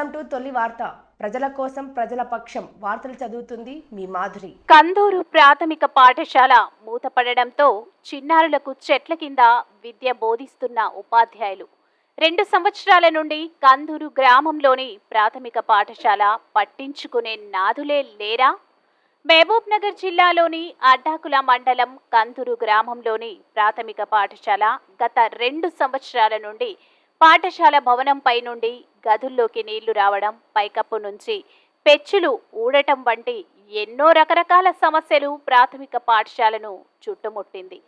Welcome to తొలి వార్త. ప్రజల కోసం ప్రజల పక్షం వార్తలు చదువుతుంది మీ మాధురి. కందూరు ప్రాథమిక పాఠశాల మూతపడడంతో చిన్నారులకు చెట్ల కింద విద్య బోధిస్తున్న ఉపాధ్యాయులు. రెండు సంవత్సరాల నుండి కందూరు గ్రామంలోని ప్రాథమిక పాఠశాల పట్టించుకునే నాదులే లేరా? మహబూబ్ నగర్ జిల్లాలోని అడ్డాకుల మండలం కందూరు గ్రామంలోని ప్రాథమిక పాఠశాల గత రెండు సంవత్సరాల నుండి పాఠశాల భవనంపై నుండి గదుల్లోకి నీళ్ళు రావడం పైకప్పు నుంచి పెచ్చులు ఊడటం వంటి ఎన్నో రకరకాల సమస్యలు ప్రాథమిక పాఠశాలను చుట్టుముట్టింది.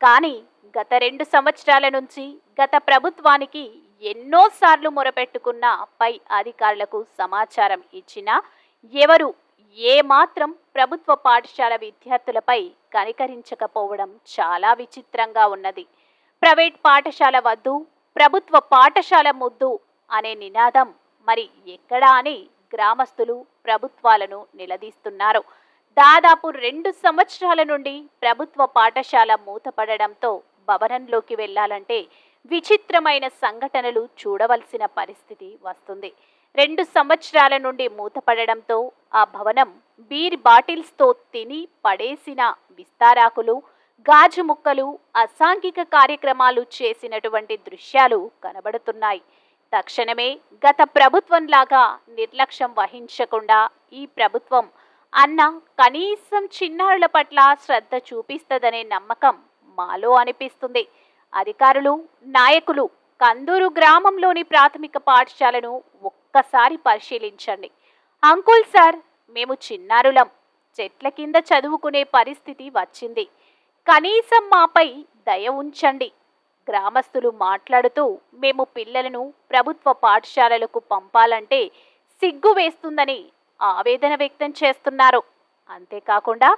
కానీ గత రెండు సంవత్సరాల నుంచి గత ప్రభుత్వానికి ఎన్నోసార్లు మొరపెట్టుకున్న పై అధికారులకు సమాచారం ఇచ్చినా ఎవరు ఏమాత్రం ప్రభుత్వ పాఠశాల విద్యార్థులపై కనికరించకపోవడం చాలా విచిత్రంగా ఉన్నది. ప్రైవేట్ పాఠశాల వద్దు ప్రభుత్వ పాఠశాల ముద్దు అనే నినాదం మరి ఎక్కడా అని గ్రామస్తులు ప్రభుత్వాలను నిలదీస్తున్నారు. దాదాపు రెండు సంవత్సరాల నుండి ప్రభుత్వ పాఠశాల మూతపడడంతో భవనంలోకి వెళ్ళాలంటే విచిత్రమైన సంఘటనలు చూడవలసిన పరిస్థితి వస్తుంది. రెండు సంవత్సరాల నుండి మూతపడడంతో ఆ భవనం బీర్ బాటిల్స్తో తిని పడేసిన విస్తారాకులు గాజు ముక్కలు అసాంఘిక కార్యక్రమాలు చేసినటువంటి దృశ్యాలు కనబడుతున్నాయి. తక్షణమే గత ప్రభుత్వంలాగా నిర్లక్ష్యం వహించకుండా ఈ ప్రభుత్వం అన్న కనీసం చిన్నారుల పట్ల శ్రద్ధ చూపిస్తుందనే నమ్మకం మాలో అనిపిస్తుంది. అధికారులు నాయకులు కందూరు గ్రామంలోని ప్రాథమిక పాఠశాలను ఒక్కసారి పరిశీలించండి. అంకుల్ సార్ మేము చిన్నారులం. చెట్ల కింద చదువుకునే పరిస్థితి వచ్చింది. కనీసం మాపై దయ ఉంచండి గ్రామస్తులు మాట్లాడుతూ మేము పిల్లలను ప్రభుత్వ పాఠశాలలకు పంపాలంటే సిగ్గు వేస్తుందని ఆవేదన వ్యక్తం చేస్తున్నారు. అంతేకాకుండా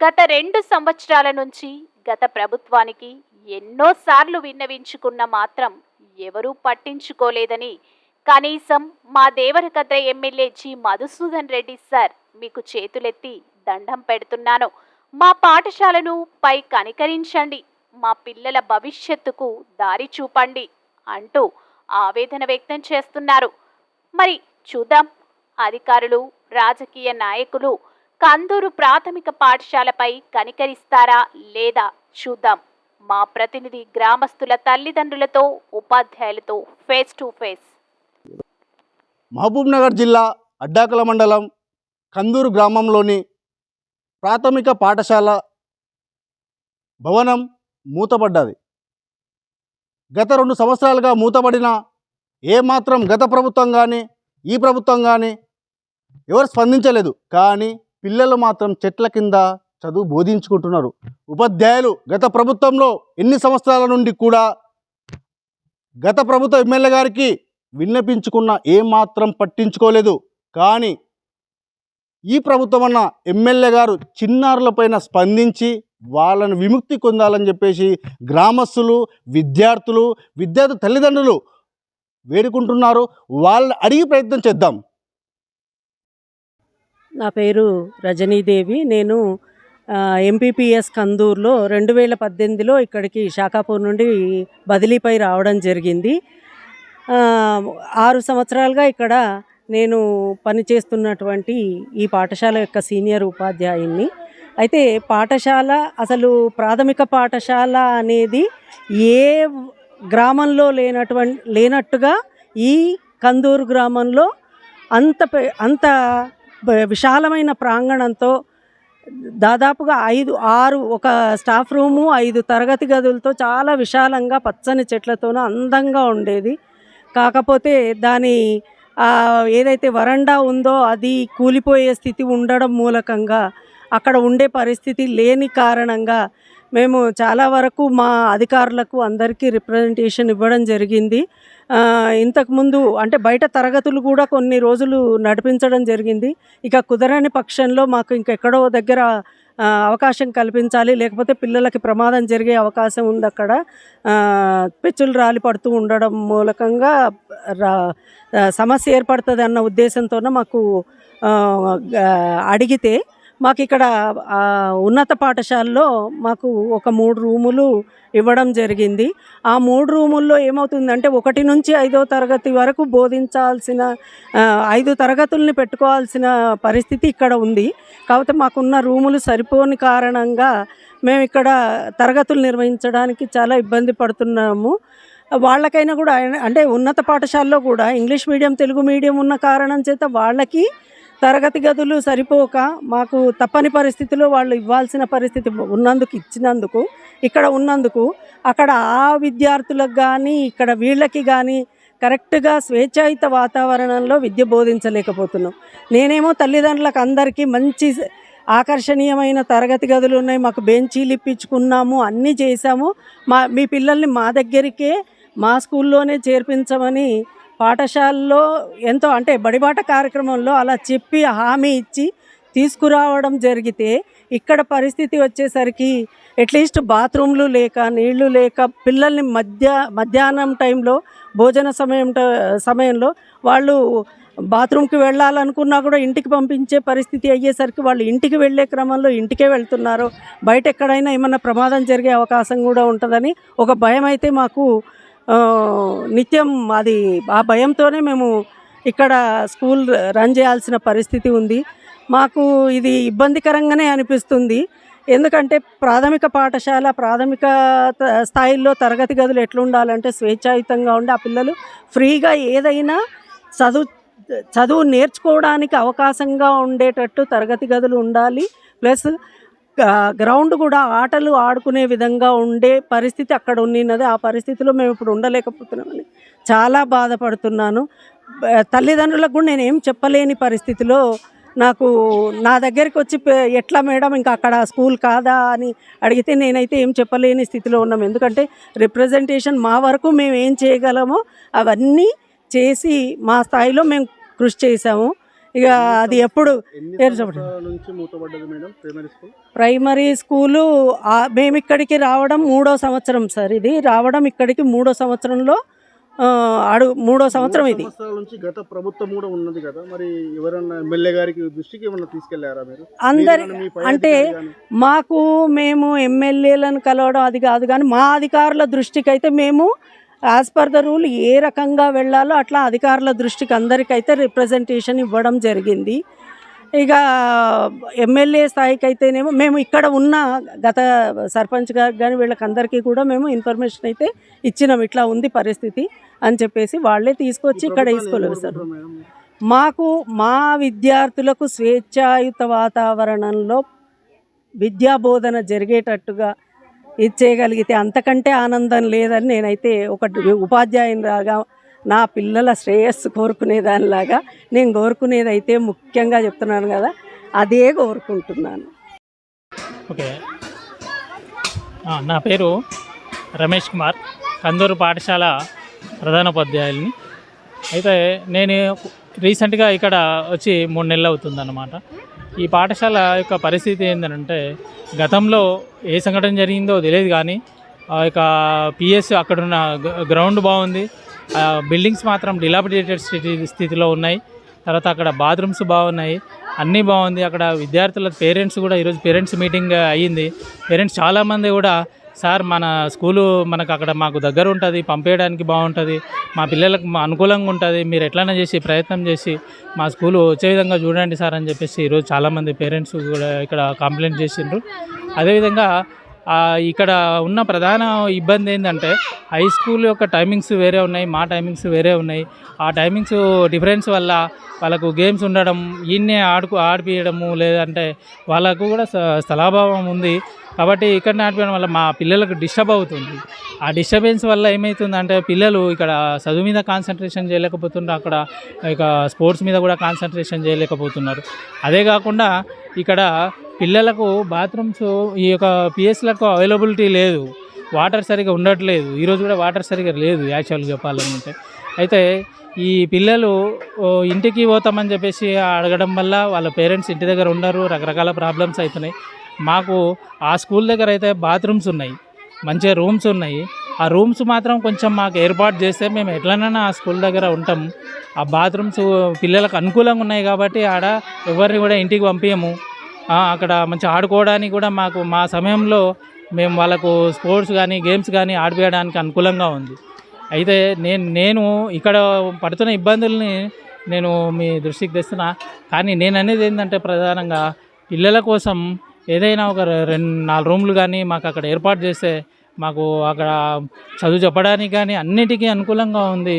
గత రెండు సంవత్సరాల నుంచి గత ప్రభుత్వానికి ఎన్నోసార్లు విన్నవించుకున్న మాత్రం ఎవరూ పట్టించుకోలేదని కనీసం మా Devarakadra MLA G. Madhusudan Reddy sir మీకు చేతులెత్తి దండం పెడుతున్నాను. మా పాఠశాలను పై కనికరించండి మా పిల్లల భవిష్యత్తుకు దారి చూపండి అంటూ ఆవేదన వ్యక్తం చేస్తున్నారు. మరి చూద్దాం. అధికారులు రాజకీయ నాయకులు కందూరు ప్రాథమిక పాఠశాలపై కనికరిస్తారా లేదా చూద్దాం. మా ప్రతినిధి గ్రామస్తుల తల్లిదండ్రులతో ఉపాధ్యాయులతో face to face. Mahabubnagar జిల్లా అడ్డాకల మండలం కందూరు గ్రామంలోని ప్రాథమిక పాఠశాల భవనం మూతపడ్డది. గత రెండు సంవత్సరాలుగా మూతపడిన ఏమాత్రం గత ప్రభుత్వం కానీ ఈ ప్రభుత్వం కానీ ఎవరు స్పందించలేదు. కానీ పిల్లలు మాత్రం చెట్ల కింద చదువు బోధించుకుంటున్నారు. ఉపాధ్యాయులు గత ప్రభుత్వంలో ఎన్ని సంవత్సరాల నుండి కూడా గత ప్రభుత్వ ఎమ్మెల్యే గారికి విన్నపించుకున్న ఏమాత్రం పట్టించుకోలేదు. కానీ ఈ ప్రభుత్వం అన్న ఎమ్మెల్యే గారు చిన్నారులపైన స్పందించి వాళ్ళను విముక్తి పొందాలని చెప్పేసి గ్రామస్తులు విద్యార్థులు విద్యార్థి తల్లిదండ్రులు వేడుకుంటున్నారు. వాళ్ళని అడిగి ప్రయత్నం చేద్దాం. నా పేరు రజనీదేవి. నేను ఎంపీపీఎస్ కందూర్లో రెండు వేల పద్దెనిమిదిలో ఇక్కడికి షాకాపూర్ నుండి బదిలీపై రావడం జరిగింది. ఆరు సంవత్సరాలుగా ఇక్కడ నేను పనిచేస్తున్నటువంటి ఈ పాఠశాల యొక్క సీనియర్ ఉపాధ్యాయుని అయితే పాఠశాల అసలు ప్రాథమిక పాఠశాల అనేది ఏ గ్రామంలో లేనటువంటి లేనట్టుగా ఈ కందూరు గ్రామంలో అంత అంత విశాలమైన ప్రాంగణంతో దాదాపుగా ఐదు ఆరు ఒక స్టాఫ్ రూము ఐదు తరగతి గదులతో చాలా విశాలంగా పచ్చని చెట్లతోనూ అందంగా ఉండేది. కాకపోతే దాని ఏదైతే వరండా ఉందో అది కూలిపోయే స్థితి ఉండడం మూలకంగా అక్కడ ఉండే పరిస్థితి లేని కారణంగా మేము చాలా వరకు మా అధికారులకు అందరికీ రిప్రజెంటేషన్ ఇవ్వడం జరిగింది. ఇంతకుముందు అంటే బయట తరగతులు కూడా కొన్ని రోజులు నడిపించడం జరిగింది. ఇక కుదరని పక్షంలో మాకు ఇంకెక్కడో దగ్గర అవకాశం కల్పించాలి. లేకపోతే పిల్లలకి ప్రమాదం జరిగే అవకాశం ఉంది అక్కడ. పెచ్చులు రాలి పడుతూ ఉండడం మూలకంగా రా సమస్య ఏర్పడుతుంది అన్న ఉద్దేశంతోనే మాకు అడిగితే మాకు ఇక్కడ ఉన్నత పాఠశాలలో మాకు ఒక మూడు రూములు ఇవ్వడం జరిగింది. ఆ మూడు రూముల్లో ఏమవుతుందంటే ఒకటి నుంచి ఐదో తరగతి వరకు బోధించాల్సిన ఐదు తరగతుల్ని పెట్టుకోవాల్సిన పరిస్థితి ఇక్కడ ఉంది. కాకపోతే మాకున్న రూములు సరిపోని కారణంగా మేము ఇక్కడ తరగతులు నిర్వహించడానికి చాలా ఇబ్బంది పడుతున్నాము. వాళ్ళకైనా కూడా అంటే ఉన్నత పాఠశాలలో కూడా ఇంగ్లీష్ మీడియం తెలుగు మీడియం ఉన్న కారణం చేత వాళ్ళకి తరగతి గదులు సరిపోక మాకు తప్పని పరిస్థితిలో వాళ్ళు ఇవ్వాల్సిన పరిస్థితి ఉన్నందుకు ఇచ్చినందుకు ఇక్కడ ఉన్నందుకు అక్కడ ఆ విద్యార్థులకు కానీ ఇక్కడ వీళ్ళకి కానీ కరెక్ట్గా స్వేచ్ఛాయుత వాతావరణంలో విద్య బోధించలేకపోతున్నాం. నేనేమో తల్లిదండ్రులకు అందరికీ మంచి ఆకర్షణీయమైన తరగతి గదులు ఉన్నాయి మాకు బెంచీలు ఇప్పించుకున్నాము అన్నీ చేశాము. మా మీ పిల్లల్ని మా దగ్గరికే మా స్కూల్లోనే చేర్పించమని పాఠశాలలో ఎంతో అంటే బడిబాట కార్యక్రమంలో అలా చెప్పి హామీ ఇచ్చి తీసుకురావడం జరిగితే ఇక్కడ పరిస్థితి వచ్చేసరికి అట్లీస్ట్ బాత్రూమ్లు లేక నీళ్ళు లేక పిల్లల్ని మధ్య మధ్యాహ్నం టైంలో భోజన సమయం ట- సమయంలో వాళ్ళు బాత్రూమ్కి వెళ్ళాలనుకున్నా కూడా ఇంటికి పంపించే పరిస్థితి అయ్యేసరికి వాళ్ళు ఇంటికి వెళ్ళే క్రమంలో ఇంటికే వెళ్తున్నారు. బయట ఎక్కడైనా ఏమన్నా ప్రమాదం జరిగే అవకాశం కూడా ఉంటుందని ఒక భయం అయితే మాకు నిత్యం అది ఆ భయంతోనే మేము ఇక్కడ స్కూల్ రన్ చేయాల్సిన పరిస్థితి ఉంది. మాకు ఇది ఇబ్బందికరంగానే అనిపిస్తుంది. ఎందుకంటే ప్రాథమిక పాఠశాల ప్రాథమిక త- స్థాయిల్లో తరగతి గదులు ఎట్లుండాలంటే స్వేచ్ఛాయుతంగా ఉండి ఆ పిల్లలు ఫ్రీగా ఏదైనా చదువు చదువు నేర్చుకోవడానికి అవకాశంగా ఉండేటట్టు తరగతి గదులు ఉండాలి. ప్లస్ గ్రౌండ్ కూడా ఆటలు ఆడుకునే విధంగా ఉండే పరిస్థితి అక్కడ ఉన్నది ఆ పరిస్థితిలో మేము ఇప్పుడు ఉండలేకపోతున్నామని చాలా బాధపడుతున్నాను. తల్లిదండ్రులకు కూడా నేను ఏం చెప్పలేని పరిస్థితిలో నాకు నా దగ్గరికి వచ్చి "పే- ఎట్లా మేడం ఇంకా అక్కడ స్కూల్ కాదా అని అడిగితే నేనైతే ఏం చెప్పలేని స్థితిలో ఉన్నాం. ఎందుకంటే రిప్రజెంటేషన్ మా వరకు మేము ఏం చేయగలమో అవన్నీ చేసి మా స్థాయిలో మేము కృషి చేసాము ఇక అది ఎప్పుడు? ప్రైమరీ స్కూల్ మేము ఇక్కడికి రావడం మూడో సంవత్సరం సార్ ఇది. రావడం ఇక్కడికి మూడో సంవత్సరంలో అడుగు మూడో సంవత్సరం ఇది. నుంచి గత ప్రభుత్వం కూడా ఉన్నది కదా. మరి ఎవరన్నా ఎమ్మెల్యే గారికి దృష్టికి ఏమన్నా తీసుకెళ్ళారా మీరు? అందరి అంటే? మాకు మేము ఎమ్మెల్యేలను కలవడం అది కాదు కానీ మా అధికారుల దృష్టికి అయితే మేము యాజ్ పర్ ద రూల్ ఏ రకంగా వెళ్ళాలో అట్లా అధికారుల దృష్టికి అందరికైతే రిప్రజెంటేషన్ ఇవ్వడం జరిగింది. ఇక ఎమ్మెల్యే స్థాయికి అయితేనేమో మేము ఇక్కడ ఉన్న గత సర్పంచ్ గారికి కానీ వీళ్ళకి అందరికీ కూడా మేము ఇన్ఫర్మేషన్ అయితే ఇచ్చినాం. ఇట్లా ఉంది పరిస్థితి అని చెప్పేసి వాళ్ళే తీసుకొచ్చి ఇక్కడ ఏం సార్? మాకు మా విద్యార్థులకు స్వేచ్ఛాయుత వాతావరణంలో విద్యా బోధన జరిగేటట్టుగా ఇది చేయగలిగితే అంతకంటే ఆనందం లేదని నేనైతే ఒక ఉపాధ్యాయునిలాగా నా పిల్లల శ్రేయస్సు కోరుకునేదానిలాగా నేను కోరుకునేది అయితే ముఖ్యంగా చెప్తున్నాను కదా అదే కోరుకుంటున్నాను. ఓకే. నా పేరు రమేష్ కుమార్ కందూరు పాఠశాల ప్రధానోపాధ్యాయుల్ని. అయితే నేను రీసెంట్గా ఇక్కడ వచ్చి మూడు నెలలు అవుతుందన్నమాట. ఈ పాఠశాల యొక్క పరిస్థితి ఏంటంటే గతంలో ఏ సంఘటన జరిగిందో తెలియదు కానీ ఆ యొక్క పిఎస్ అక్కడున్న గ- గ్రౌండ్ బాగుంది. బిల్డింగ్స్ మాత్రం డిలాబిడేటెడ్ స్థితి స్థితిలో ఉన్నాయి. తర్వాత అక్కడ బాత్రూమ్స్ బాగున్నాయి. అన్నీ బాగుంది. అక్కడ విద్యార్థుల పేరెంట్స్ కూడా ఈరోజు పేరెంట్స్ మీటింగ్ అయ్యింది. పేరెంట్స్ చాలామంది కూడా సార్ మన స్కూలు మనకు అక్కడ మాకు దగ్గర ఉంటుంది పంపేయడానికి బాగుంటుంది మా పిల్లలకు మా అనుకూలంగా ఉంటుంది మీరు ఎట్లైనా చేసి ప్రయత్నం చేసి మా స్కూలు వచ్చే విధంగా చూడండి సార్ అని చెప్పేసి ఈరోజు చాలామంది పేరెంట్స్ కూడా ఇక్కడ కంప్లైంట్ చేసిండ్రు. అదేవిధంగా ఇక్కడ ఉన్న ప్రధాన ఇబ్బంది ఏంటంటే హై స్కూల్ యొక్క టైమింగ్స్ వేరే ఉన్నాయి మా టైమింగ్స్ వేరే ఉన్నాయి. ఆ టైమింగ్స్ డిఫరెన్స్ వల్ల వాళ్ళకు గేమ్స్ ఉండడం ఈయన్నే ఆడుకు ఆడిపియడము లేదంటే వాళ్ళకు కూడా స్థలాభావం ఉంది. కాబట్టి ఇక్కడ ఆడిపించడం వల్ల మా పిల్లలకు డిస్టర్బ్ అవుతుంది. ఆ డిస్టర్బెన్స్ వల్ల ఏమవుతుందంటే పిల్లలు ఇక్కడ చదువు మీద కాన్సన్ట్రేషన్ చేయలేకపోతున్నారు. అక్కడ ఇక స్పోర్ట్స్ మీద కూడా కాన్సన్ట్రేషన్ చేయలేకపోతున్నారు. అదే కాకుండా ఇక్కడ పిల్లలకు బాత్రూమ్స్ ఈ యొక్క పిఎస్లకు అవైలబిలిటీ లేదు. వాటర్ సరిగా ఉండట్లేదు. ఈరోజు కూడా వాటర్ సరిగా లేదు యాక్చువల్గా చెప్పాలంటే. అయితే ఈ పిల్లలు ఇంటికి పోతామని చెప్పేసి అడగడం వల్ల వాళ్ళ పేరెంట్స్ ఇంటి దగ్గర ఉండరు. రకరకాల ప్రాబ్లమ్స్ అవుతున్నాయి మాకు ఆ స్కూల్ దగ్గర అయితే బాత్రూమ్స్ ఉన్నాయి. మంచిగా రూమ్స్ ఉన్నాయి. ఆ రూమ్స్ మాత్రం కొంచెం మాకు ఏర్పాటు చేస్తే మేము ఎట్లనైనా ఆ స్కూల్ దగ్గర ఉంటాం. ఆ బాత్రూమ్స్ పిల్లలకు అనుకూలంగా ఉన్నాయి కాబట్టి ఆడ ఎవరిని కూడా ఇంటికి పంపించము అక్కడ మంచి ఆడుకోవడానికి కూడా మాకు మా సమయంలో మేము వాళ్ళకు స్పోర్ట్స్ కానీ గేమ్స్ కానీ ఆడిపేయడానికి అనుకూలంగా ఉంది. అయితే నేను నేను ఇక్కడ పడుతున్న ఇబ్బందుల్ని నేను మీ దృష్టికి తెస్తున్నా. కానీ నేను అనేది ఏంటంటే ప్రధానంగా పిల్లల కోసం ఏదైనా ఒక రెండు నాలుగు రూమ్లు కానీ మాకు అక్కడ ఏర్పాటు చేస్తే మాకు అక్కడ చదువు చెప్పడానికి కానీ అన్నిటికీ అనుకూలంగా ఉంది.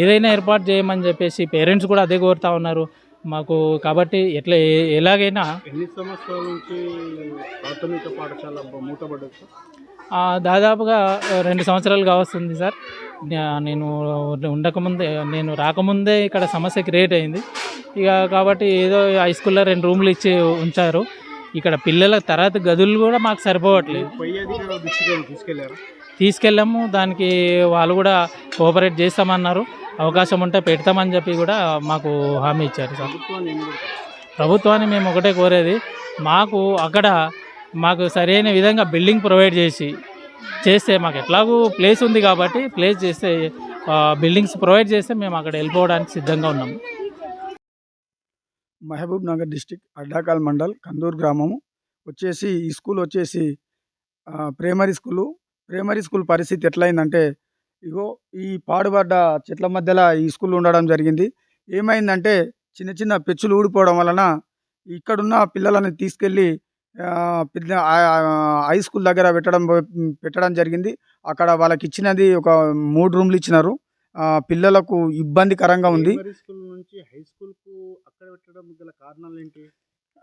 ఏదైనా ఏర్పాటు చేయమని చెప్పేసి పేరెంట్స్ కూడా అదే కోరుతా ఉన్నారు. మాకు కాబట్టి ఎట్లా ఎలాగైనా ఎన్ని సంవత్సరాల నుంచి ప్రాథమిక పాఠశాల దాదాపుగా రెండు సంవత్సరాలుగా వస్తుంది సార్. నేను ఉండకముందే నేను రాకముందే ఇక్కడ సమస్య క్రియేట్ అయింది. ఇక కాబట్టి ఏదో హై స్కూల్లో రెండు రూమ్లు ఇచ్చి ఉంచారు. ఇక్కడ పిల్లల తర్వాత గదులు కూడా మాకు సరిపోవట్లేదు. తీసుకెళ్ళాము. దానికి వాళ్ళు కూడా కోఆపరేట్ చేస్తామన్నారు. అవకాశం ఉంటే పెడతామని చెప్పి కూడా మాకు హామీ ఇచ్చారు సార్. ప్రభుత్వాన్ని మేము ఒకటే కోరేది మాకు అక్కడ మాకు సరైన విధంగా బిల్డింగ్ ప్రొవైడ్ చేసి చేస్తే మాకు ఎట్లాగూ ప్లేస్ ఉంది కాబట్టి ప్లేస్ చేస్తే బిల్డింగ్స్ ప్రొవైడ్ చేస్తే మేము అక్కడ వెళ్ళిపోవడానికి సిద్ధంగా ఉన్నాము మహబూబ్ నగర్ డిస్టిక్ అడ్డాకాల్ మండల్ కందూరు గ్రామము. వచ్చేసి ఈ స్కూల్ వచ్చేసి ప్రైమరీ స్కూలు ప్రైమరీ స్కూల్ పరిస్థితి ఎట్లయిందంటే ఇగో ఈ పాడుబడ్డ చెట్ల మధ్యలో ఈ స్కూల్ ఉండడం జరిగింది. ఏమైందంటే చిన్న చిన్న పెచ్చులు ఊడిపోవడం వలన ఇక్కడున్న పిల్లలని తీసుకెళ్ళి ఆ, హై స్కూల్ దగ్గర పెట్టడం పెట్టడం జరిగింది. అక్కడ వాళ్ళకి ఇచ్చినది ఒక మూడు రూమ్లు ఇచ్చినారు. పిల్లలకు ఇబ్బందికరంగా ఉంది. ప్రైమరీ స్కూల్ నుంచి హై స్కూల్కు అక్కడ పెట్టడం గల కారణాలు ఏంటి?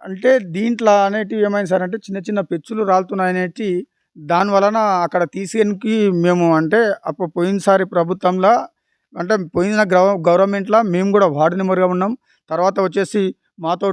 అంటే దీంట్లో అనేటివి ఏమైంది సార్ అంటే చిన్న చిన్న పెచ్చులు రాలుతున్నాయి అనేటి దాని వలన అక్కడ తీసేనికి మేము అంటే అప్పుడు పోయినసారి ప్రభుత్వంలో అంటే పోయిన గవర్నమెంట్లో మేము కూడా వార్డు మెంబర్గా ఉన్నాం. తర్వాత వచ్చేసి మాతో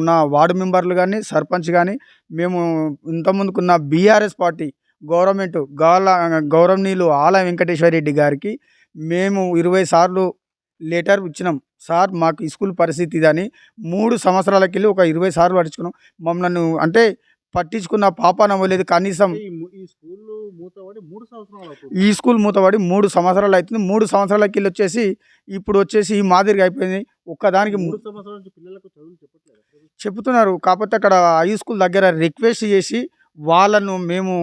ఉన్న వార్డు మెంబర్లు కానీ సర్పంచ్ కానీ మేము ఇంతకుముందుకున్న బీఆర్ఎస్ పార్టీ గవర్నమెంట్ గాల గౌరవనీయులు ఆల వెంకటేశ్వర రెడ్డి గారికి మేము ఇరవై సార్లు లెటర్ ఇచ్చినాం. సార్ మాకు స్కూల్ పరిస్థితి ఇదని మూడు సంవత్సరాలకి వెళ్ళి ఒక ఇరవై సార్లు పట్టించుకున్నాం. మమ్మల్ని అంటే పట్టించుకున్న పాపాన అవ్వలేదు కనీసం ఈ స్కూల్ మూతపడి మూడు సంవత్సరాలు అవుతుంది. ఈ స్కూల్ మూతపడి మూడు సంవత్సరాలు వెళ్ళి వచ్చేసి ఇప్పుడు వచ్చేసి ఈ మాదిరిగా అయిపోయింది. ఒక్కదానికి మూడు సంవత్సరాల నుంచి పిల్లలకు చెప్తున్నారు. కాకపోతే అక్కడ హై స్కూల్ దగ్గర రిక్వెస్ట్ చేసి వాళ్ళను మేము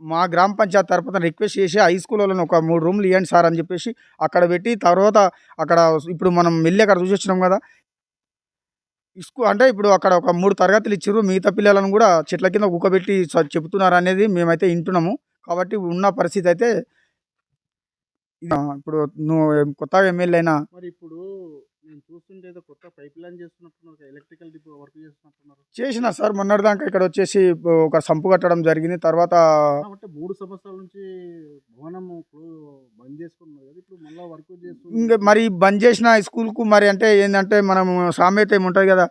మా గ్రామ పంచాయత్ తరపున రిక్వెస్ట్ చేసి హై స్కూల్ వాళ్ళని ఒక మూడు రూమ్లు ఇవ్వండి సార్ అని చెప్పేసి అక్కడ పెట్టి తర్వాత అక్కడ ఇప్పుడు మనం వెళ్ళి అక్కడ చూసి వచ్చినాం కదా. ఈ అంటే ఇప్పుడు అక్కడ ఒక మూడు తరగతులు ఇచ్చారు మిగతా పిల్లలను కూడా చెట్ల కింద కుక్కబెట్టి చెబుతున్నారు అనేది మేమైతే వింటున్నాము. కాబట్టి ఉన్న పరిస్థితి అయితే ఇప్పుడు నువ్వు కొత్తగా ఎమ్మెల్యే అయినా మరి ఇప్పుడు నేను చూస్తుంటే ఏదో కొత్త పైప్ లైన్ చేస్తున్నట్టున్నారు ఎలక్ట్రికల్ డిపో వర్క్ చేస్తున్నట్టున్నారు. చేసిన సార్ మొన్నటిదాకా ఇక్కడ వచ్చేసి ఒక సంపు కట్టడం జరిగింది. తర్వాత మూడు సంవత్సరాల నుంచి భవనం బంద్ చేసుకున్నారు కదా ఇప్పుడు మళ్ళీ వర్క్ ఇంకా చేస్తున్నారు మరి బంద్ చేసిన స్కూల్కు మరి అంటే ఏంటంటే మనం సామెత ఏముంటుంది కదా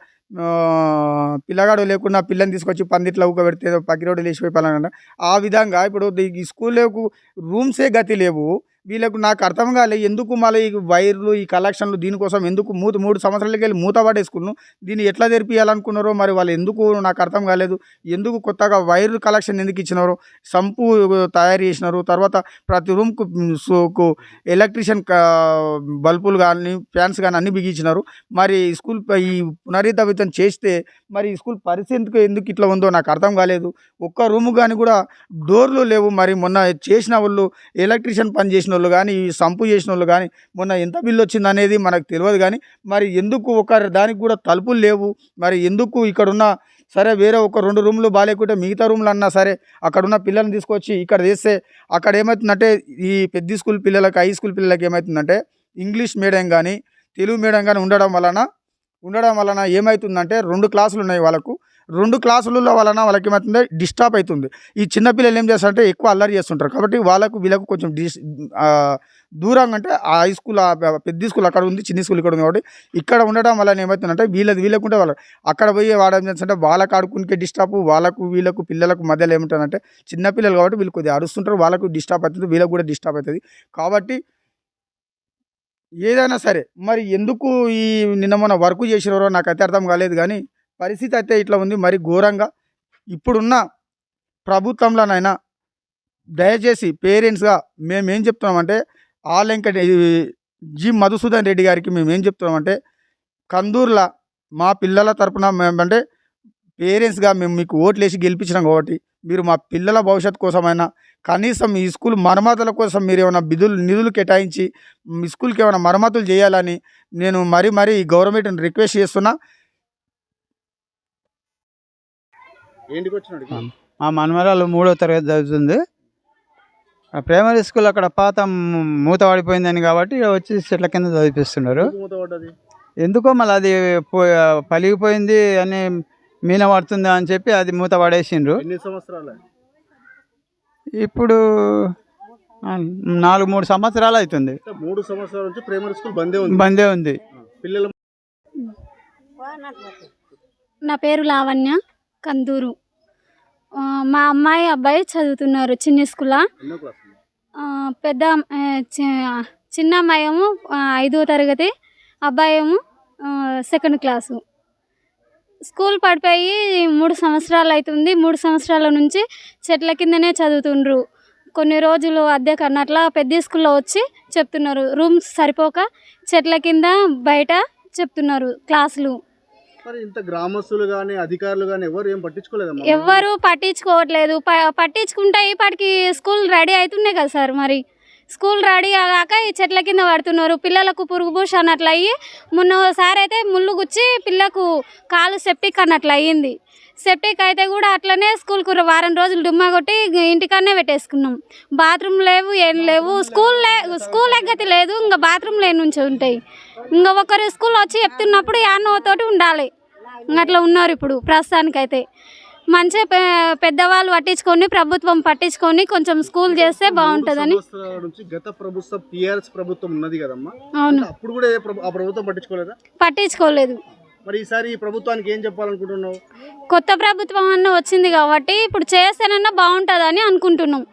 పిల్లగాడు లేకుండా పిల్లని తీసుకొచ్చి పందిట్లో ఊక పెడితే పకిరోడు లేచిపోయి పలానా ఆ విధంగా ఇప్పుడు ఈ- స్కూల్లకు రూమ్సే గతి లేవు. వీళ్ళకు నాకు అర్థం కాలే ఎందుకు మళ్ళీ ఈ వైర్లు ఈ కలెక్షన్లు దీనికోసం ఎందుకు మూత మూడు సంవత్సరాలకి వెళ్ళి మూత పడేసుకున్నాను? దీన్ని ఎట్లా తెరిపియాలనుకున్నారో మరి వాళ్ళు ఎందుకు నాకు అర్థం కాలేదు. ఎందుకు కొత్తగా వైర్ కలెక్షన్ ఎందుకు ఇచ్చినారో సంపు తయారు చేసినారు తర్వాత ప్రతి రూమ్కు సోకు ఎలక్ట్రీషియన్ బల్బులు కానీ ఫ్యాన్స్ కానీ అన్ని బిగించినారు. మరి స్కూల్ ఈ పునరుద్ధవితం చేస్తే మరి స్కూల్ పరిస్థితి ఎందుకు ఎందుకు ఇట్లా ఉందో నాకు అర్థం కాలేదు. ఒక్క రూమ్ కానీ కూడా డోర్లు లేవు. మరి మొన్న చేసిన వాళ్ళు ఎలక్ట్రీషియన్ పని చేసిన వాళ్ళు కానీ ఈ సంపు చేసిన వాళ్ళు కానీ మొన్న ఎంత బిల్లు వచ్చింది అనేది మనకు తెలియదు కానీ మరి ఎందుకు ఒక దానికి కూడా తలుపులు లేవు. మరి ఎందుకు ఇక్కడ ఉన్న సరే వేరే ఒక రెండు రూమ్లు బాగాలేకుంటే మిగతా రూమ్లు అన్నా సరే అక్కడున్న పిల్లల్ని తీసుకొచ్చి ఇక్కడ చేస్తే అక్కడ ఏమవుతుందంటే ఈ పెద్ద స్కూల్ పిల్లలకి హై స్కూల్ పిల్లలకి ఏమవుతుందంటే ఇంగ్లీష్ మీడియం కానీ తెలుగు మీడియం కానీ ఉండడం వలన ఉండడం వలన ఏమవుతుందంటే రెండు క్లాసులు ఉన్నాయి వాళ్ళకు. రెండు క్లాసులలో వలన వాళ్ళకి ఏమవుతుంది? డిస్టర్బ్ అవుతుంది. ఈ చిన్నపిల్లలు ఏం చేస్తారంటే ఎక్కువ అల్లరి చేస్తుంటారు. కాబట్టి వాళ్ళకు వీళ్ళకు కొంచెం డిస్ దూరంగా అంటే ఆ హై స్కూల్ ఆ పెద్ద స్కూల్ అక్కడ ఉంది చిన్న స్కూల్ ఇక్కడ ఉంది కాబట్టి ఇక్కడ ఉండడం వల్ల ఏమవుతుందంటే వీళ్ళది వీళ్ళకుంటే వాళ్ళు అక్కడ పోయి వాడు ఏం చేస్తుంటే వాళ్ళకు ఆడుకునికే డిస్టర్బ్ వాళ్ళకు వీళ్ళకు పిల్లలకు మధ్యలో ఏమిటంటే చిన్నపిల్లలు కాబట్టి వీళ్ళు కొద్దిగా అరుస్తుంటారు వాళ్ళకు డిస్టర్బ్ అవుతుంది వీళ్ళకు కూడా డిస్టర్బ్ అవుతుంది. కాబట్టి ఏదైనా సరే మరి ఎందుకు ఈ నిన్న మొన్న వర్క్ చేసినారో నాకైతే అర్థం కాలేదు కానీ పరిస్థితి అయితే ఇట్లా ఉంది. మరి ఘోరంగా ఇప్పుడున్న ప్రభుత్వంలోనైనా దయచేసి పేరెంట్స్గా మేమేం చెప్తున్నామంటే ఆ వెంకట జి మధుసూదన్ రెడ్డి గారికి మేము ఏం చెప్తున్నామంటే కందూర్ల మా పిల్లల తరపున మేము అంటే పేరెంట్స్గా మేము మీకు ఓట్లేసి గెలిపించినాం కాబట్టి మీరు మా పిల్లల భవిష్యత్తు కోసమైనా కనీసం ఈ స్కూల్ మరమ్మతుల కోసం మీరు ఏమైనా బిధులు నిధులు కేటాయించి మీ స్కూల్కి ఏమైనా మరమ్మతులు చేయాలని నేను మరీ మరీ ఈ గవర్నమెంట్ని రిక్వెస్ట్ చేస్తున్నా. మా మనమరాలు మూడో తరగతి చదువుతుంది. ఆ ప్రైమరీ స్కూల్ అక్కడ పాత మూత పడిపోయిందని కాబట్టి వచ్చి చెట్ల కింద చదివిపిస్తున్నారు. ఎందుకు మళ్ళీ అది పో- పలిగిపోయింది అని మీన పడుతుంది అని చెప్పి అది మూత పడేసిండ్రు ఎన్ని సంవత్సరాలు? ఇప్పుడు నాలుగు మూడు సంవత్సరాలు అవుతుంది. మూడు సంవత్సరాల నుంచి ప్రైమరీ స్కూల్ బందే ఉంది. బందే ఉంది. పిల్లలు నా పేరు లావణ్య. కందూరు. మా అమ్మాయి అబ్బాయి చదువుతున్నారు చిన్న స్కూల్లో ఆ, పెద్ద చిన్న అమ్మాయి ఏమో ఐదో తరగతి అబ్బాయి ఏమో సెకండ్ క్లాసు స్కూల్ పడిపోయి మూడు సంవత్సరాలు అవుతుంది మూడు సంవత్సరాల నుంచి చెట్ల కిందనే చదువుతుండ్రు. కొన్ని రోజులు అద్దెకు అన్నట్ల పెద్ద స్కూల్లో వచ్చి చెప్తున్నారు. రూమ్స్ సరిపోక చెట్ల కింద బయట చెప్తున్నారు క్లాసులు. మరి ఇంత గ్రామస్తులు కానీ అధికారులు కానీ ఎవరు ఏం పట్టించుకోలేదు ఎవరు పట్టించుకోవట్లేదు. ప- పట్టించుకుంటే ఇప్పటికి స్కూల్ రెడీ అవుతున్నాయి కదా సార్ మరి. స్కూల్ రెడీ అయ్యాక ఈ చెట్ల కింద పడుతున్నారు. పిల్లలకు పురుగు పూష అన్నట్లు అయ్యి మొన్న ఒకసారి అయితే ముళ్ళు గుచ్చి పిల్లకు కాలు సెప్టిక్ అన్నట్లు అయ్యింది. సెప్టిక్ అయితే కూడా అట్లనే స్కూల్కు వారం రోజులు డుమ్మా కొట్టి ఇంటికన్నే పెట్టేసుకున్నాం. బాత్రూమ్ లేవు ఏం లేవు. స్కూల్ లే స్కూల్ ఎగ్గతి లేదు. ఇంకా బాత్రూమ్ లేని నుంచి ఉంటాయి. ఇంకా ఒకరు స్కూల్ వచ్చి చెప్తున్నప్పుడు యాన్నోతోటి ఉండాలి. అట్లా ఉన్నారు ఇప్పుడు ప్రస్తుతానికైతే. మంచిగా పెద్దవాళ్ళు పట్టించుకొని ప్రభుత్వం పట్టించుకొని కొంచెం స్కూల్ చేస్తే బాగుంటుందని. గత ప్రభుత్వం టిఆర్ఎస్ ప్రభుత్వం ఉన్నది కదమ్మా. అవును. అప్పుడు కూడా ఏ ప్రభు- ఆ ప్రభుత్వం పట్టించుకోలేదా? పట్టించుకోలేదు. మరి ఈసారి ఈ ప్రభుత్వానికి ఏం చెప్పాలనుకుంటున్నావు? కొత్త ప్రభుత్వం అన్న వచ్చింది కాబట్టి ఇప్పుడు చేస్తేనన్నా బాగుంటుందని అనుకుంటున్నాం.